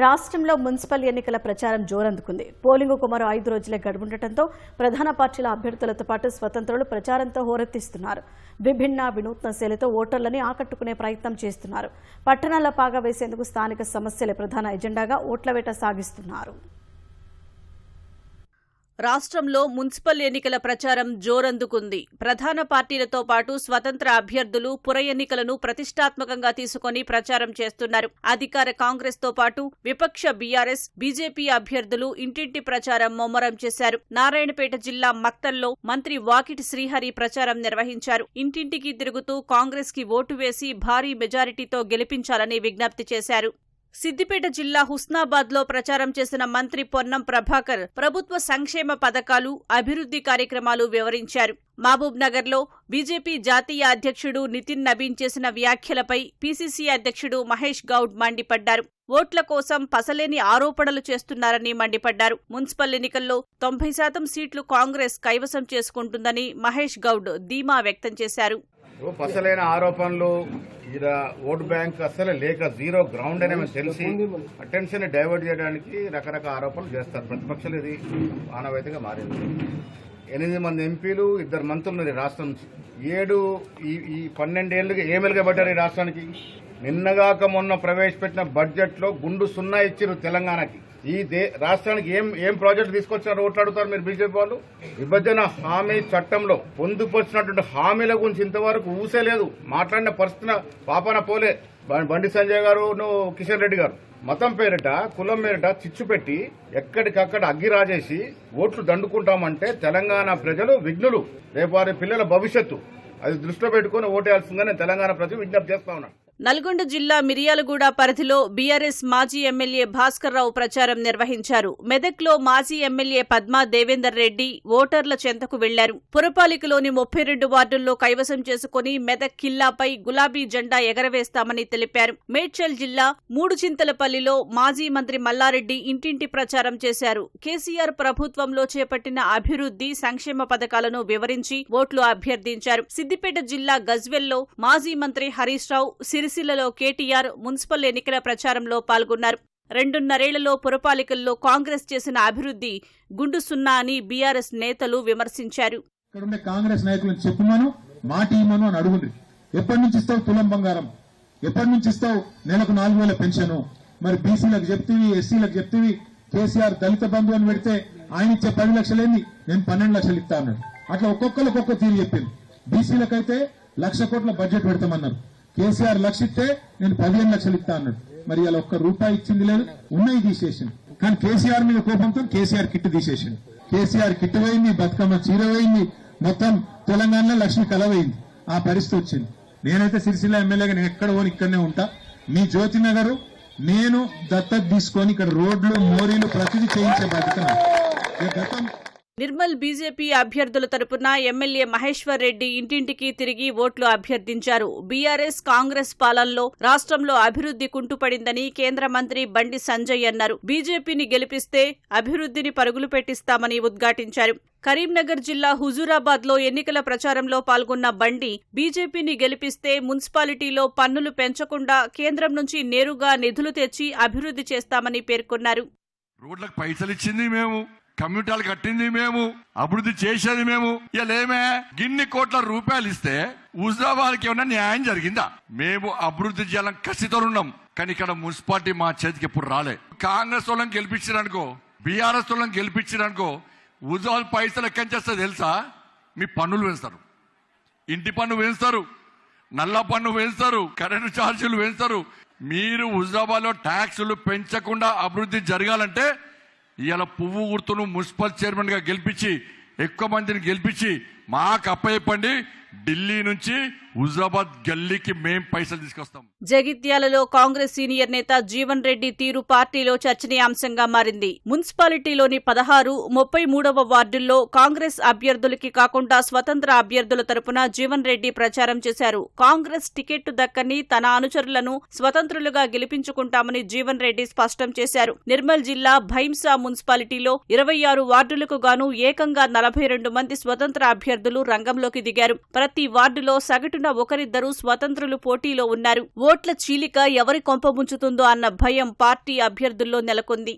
రాష్ట్రంలో మున్సిపల్ ఎన్నికల ప్రచారం జోరందుకుంది. పోలింగ్ మరో ఐదు రోజులే గడువుండటంతో ప్రధాన పార్టీల అభ్యర్థులతో పాటు స్వతంత్రులు ప్రచారంతో హోరెత్తిస్తున్నారు. విభిన్న వినూత్న శైలితో ఓటర్లని ఆకట్టుకునే ప్రయత్నం చేస్తున్నారు. పట్టణాల్లో పాగా వేసేందుకు స్థానిక సమస్యలే ప్రధాన ఎజెండాగా ఓట్ల వేట సాగిస్తున్నారు. రాష్ట్రంలో మున్సిపల్ ఎన్నికల ప్రచారం జోరందుకుంది. ప్రధాన పార్టీలతో పాటు స్వతంత్ర అభ్యర్థులు పుర ఎన్నికలను ప్రతిష్టాత్మకంగా తీసుకుని ప్రచారం చేస్తున్నారు. అధికార కాంగ్రెస్తో పాటు విపక్ష బీఆర్ఎస్ బీజేపీ అభ్యర్థులు ఇంటింటి ప్రచారం ముమ్మరం చేశారు. నారాయణపేట జిల్లా మక్తల్లో మంత్రి వాకిటి శ్రీహరి ప్రచారం నిర్వహించారు. ఇంటింటికి తిరుగుతూ కాంగ్రెస్కి ఓటు వేసి భారీ మెజారిటీతో గెలిపించాలని విజ్ఞప్తి చేశారు. సిద్దిపేట జిల్లా హుస్నాబాద్లో ప్రచారం చేసిన మంత్రి పొన్నం ప్రభాకర్ ప్రభుత్వ సంక్షేమ పథకాలు అభివృద్ధి కార్యక్రమాలు వివరించారు. మహబూబ్ నగర్లో బీజేపీ జాతీయ అధ్యక్షుడు నితిన్ నబీన్ చేసిన వ్యాఖ్యలపై పీసీసీ అధ్యక్షుడు మహేష్ గౌడ్ మండిపడ్డారు. ఓట్ల కోసం పసలేని ఆరోపణలు చేస్తున్నారని మండిపడ్డారు. మున్సిపల్ ఎన్నికల్లో తొంభై శాతం సీట్లు కాంగ్రెస్ కైవసం చేసుకుంటుందని మహేష్ గౌడ్ ధీమా వ్యక్తం చేశారు. ఆరోపణలు ఈడ ఓటు బ్యాంక్ అసలు లేక జీరో గ్రౌండ్ అనే మనకు తెలిసి అటెన్షన్ డైవర్ట్ చేయడానికి రకరకాల ఆరోపణలు చేస్తారు. ప్రతిపక్షాలు ఇది ఆనవాయితీగా మారింది. ఎనిమిది మంది ఎంపీలు ఇద్దరు మంత్రులు రాష్ట్రం నుంచి. ఏడు ఈ ఈ పన్నెండేళ్ళుగా ఏమెలుగా పడ్డారు ఈ రాష్ట్రానికి. నిన్నగాక మొన్న ప్రవేశపెట్టిన బడ్జెట్లో గుండు సున్నా ఇచ్చిరు తెలంగాణకి. ఈ దే రాష్ట్రానికి ఏం ఏం ప్రాజెక్టు తీసుకొచ్చారు ఓట్లాడుతారు మీరు బీజేపీ వాళ్ళు? విభజన హామీ చట్టంలో పొందుపరిచినటువంటి హామీల గురించి ఇంతవరకు ఊసేలేదు మాట్లాడిన పరిస్థితి పాపన పోలే. బండి సంజయ్ గారు నువ్వు కిషన్ రెడ్డి గారు. మతం పేరిట కులం పేరిట చిచ్చు పెట్టి ఎక్కడికక్కడ అగ్గి రాజేసి ఓట్లు దండుకుంటామంటే తెలంగాణ ప్రజలు విఘ్నులు. రేపు వారి పిల్లల భవిష్యత్తు. అది దృష్టిలో పెట్టుకుని ఓటేయాల్సిందని తెలంగాణ ప్రజలు విజ్ఞప్తి చేస్తా ఉన్నాను. నల్గొండ జిల్లా మిర్యాలగూడ పరిధిలో బీఆర్ఎస్ మాజీ ఎమ్మెల్యే భాస్కర్రావు ప్రచారం నిర్వహించారు. మెదక్లో మాజీ ఎమ్మెల్యే పద్మా దేవేందర్ రెడ్డి ఓటర్ల చెంతకు వెళ్ళారు. పురపాలికలోని ముప్పై రెండు వార్డుల్లో కైవసం చేసుకుని మెదక్ కిల్లాపై గులాబీ జెండా ఎగరవేస్తామని తెలిపారు. మేడ్చల్ జిల్లా మూడు చింతలపల్లిలో మాజీ మంత్రి మల్లారెడ్డి ఇంటింటి ప్రచారం చేశారు. కేసీఆర్ ప్రభుత్వంలో చేపట్టిన అభివృద్ధి సంక్షేమ పథకాలను వివరించి ఓట్లు అభ్యర్థించారు. సిద్దిపేట జిల్లా గజ్వెల్లో మాజీ మంత్రి హరీష్ రావు సిరిసిల్లలో కేటీఆర్ మున్సిపల్ ఎన్నికల ప్రచారంలో పాల్గొన్నారు. రెండున్నరేళ్ళలో పురపాలికల్లో కాంగ్రెస్ చేసిన అభివృద్ధి గుండు సున్నా అని బీఆర్ఎస్ నేతలు విమర్శించారు. ఇక్కడ కాంగ్రెస్ నాయకులను చెప్పుమను మాట టీమను అని అడుగుండ్రి. ఎప్పటి నుంచి ఇస్తావు తులం బంగారం? ఎప్పటి నుంచి ఇస్తావు నెలకు నాలుగు వేల పెన్షన్? మరి బీసీలకు చెప్తీవి ఎస్సీలకు చెప్తీవి కేసీఆర్ దళిత బంధు అని పెడితే ఆయన ఇచ్చే పది లక్షలేంది? నేను పన్నెండు లక్షలు ఇస్తా అన్నాడు. అట్లా ఒక్కొక్కరికి ఒక్కొక్క తీరు చెప్పింది. బీసీలకైతే లక్ష కోట్ల బడ్జెట్ పెడతామన్నారు. కేసీఆర్ లక్ష ఇస్తే నేను పదిహేను లక్షలు ఇస్తా అన్నాడు. మరి ఇలా ఒక్క రూపాయి ఇచ్చింది లేదు ఉన్నాయి తీసేసింది కానీ కేసీఆర్ మీద కోపంతో కేసీఆర్ కిట్ తీసేసింది కేసీఆర్ కిట్ పోయింది బతుకమ్మ చీర పోయింది మొత్తం తెలంగాణలో లక్ష్మి కలవైంది ఆ పరిస్థితి వచ్చింది. నేనైతే సిరిసిల్ల ఎమ్మెల్యేగా నేను ఎక్కడ పోని ఇక్కడనే ఉంటా. మీ జ్యోతి నగర్ నేను దత్తత తీసుకొని ఇక్కడ రోడ్లు మోరీలు ప్రతిదీ చేయించే బాధ్యత గతం నిర్మల్ బీజేపీ అభ్యర్థుల తరపున ఎమ్మెల్యే మహేశ్వర్ రెడ్డి ఇంటింటికి తిరిగి ఓట్లు అభ్యర్థించారు. బీఆర్ఎస్ కాంగ్రెస్ పాలనలో రాష్ట్రంలో అభివృద్ధి కుంటుపడిందని కేంద్ర మంత్రి బండి సంజయ్ అన్నారు. బీజేపీని గెలిపిస్తే అభివృద్ధిని పరుగులు పెట్టిస్తామని ఉద్ఘాటించారు. కరీంనగర్ జిల్లా హుజూరాబాద్లో ఎన్నికల ప్రచారంలో పాల్గొన్న బండి బీజేపీని గెలిపిస్తే మున్సిపాలిటీలో పన్నులు పెంచకుండా కేంద్రం నుంచి నేరుగా నిధులు తెచ్చి అభివృద్ధి చేస్తామని పేర్కొన్నారు. రోడ్లకు పైసలు ఇచ్చింది మేము. కమ్యూనిటాలు కట్టింది మేము అభివృద్ధి చేసేది మేము. ఇలామే గిన్ని కోట్ల రూపాయలు ఇస్తే హుజరాబాద్కి ఏమన్నా న్యాయం జరిగిందా? మేము అభివృద్ధి చేయాలని కసితో ఉన్నాం. కానీ ఇక్కడ మున్సిపాలిటీ మా చేతికి ఎప్పుడు రాలే. కాంగ్రెస్ వాళ్ళని గెలిపించారనుకో బీఆర్ఎస్ వాళ్ళని గెలిపించారనుకో హుజరాబాద్ పైసలు ఎక్కడి చేస్తే తెలుసా? మీ పన్నులు వేస్తారు. ఇంటి పన్ను వేస్తారు. నల్ల పన్ను వేస్తారు. కరెంటు ఛార్జీలు వేస్తారు. మీరు హుజరాబాద్లో ట్యాక్సులు పెంచకుండా అభివృద్ధి జరగాలంటే ఇవాళ పువ్వు గుర్తును మున్సిపల్ చైర్మన్గా గెలిపించి ఎక్కువ మందిని గెలిపించి మాకు అప్పచెప్పండి. ఢిల్లీ నుంచి హుజాబాద్ గల్లీకి మేం పైసలు తీసుకొస్తాం. జగిత్యాలలో కాంగ్రెస్ సీనియర్ నేత జీవన్ రెడ్డి తీరు పార్టీలో చర్చనీయాంశంగా మారింది. మున్సిపాలిటీలోని పదహారు ముప్పై మూడవ వార్డుల్లో కాంగ్రెస్ అభ్యర్థులకి కాకుండా స్వతంత్ర అభ్యర్థుల తరపున జీవన్ రెడ్డి ప్రచారం చేశారు. కాంగ్రెస్ టికెట్ దక్కని తన అనుచరులను స్వతంత్రులుగా గెలిపించుకుంటామని జీవన్ రెడ్డి స్పష్టం చేశారు. నిర్మల్ జిల్లా భైంసా మున్సిపాలిటీలో ఇరవై ఆరు వార్డులకు గాను ఏకంగా నలభై రెండు మంది స్వతంత్ర అభ్యర్థులు రంగంలోకి దిగారు. ప్రతి వార్డులో సగటున ఒకరిద్దరు స్వతంత్రులు పోటీలో ఉన్నారు. ఓట్ల చీలిక ఎవరి కొంప ముంచుతుందో అన్న భయం పార్టీ అభ్యర్థుల్లో నెలకొంది.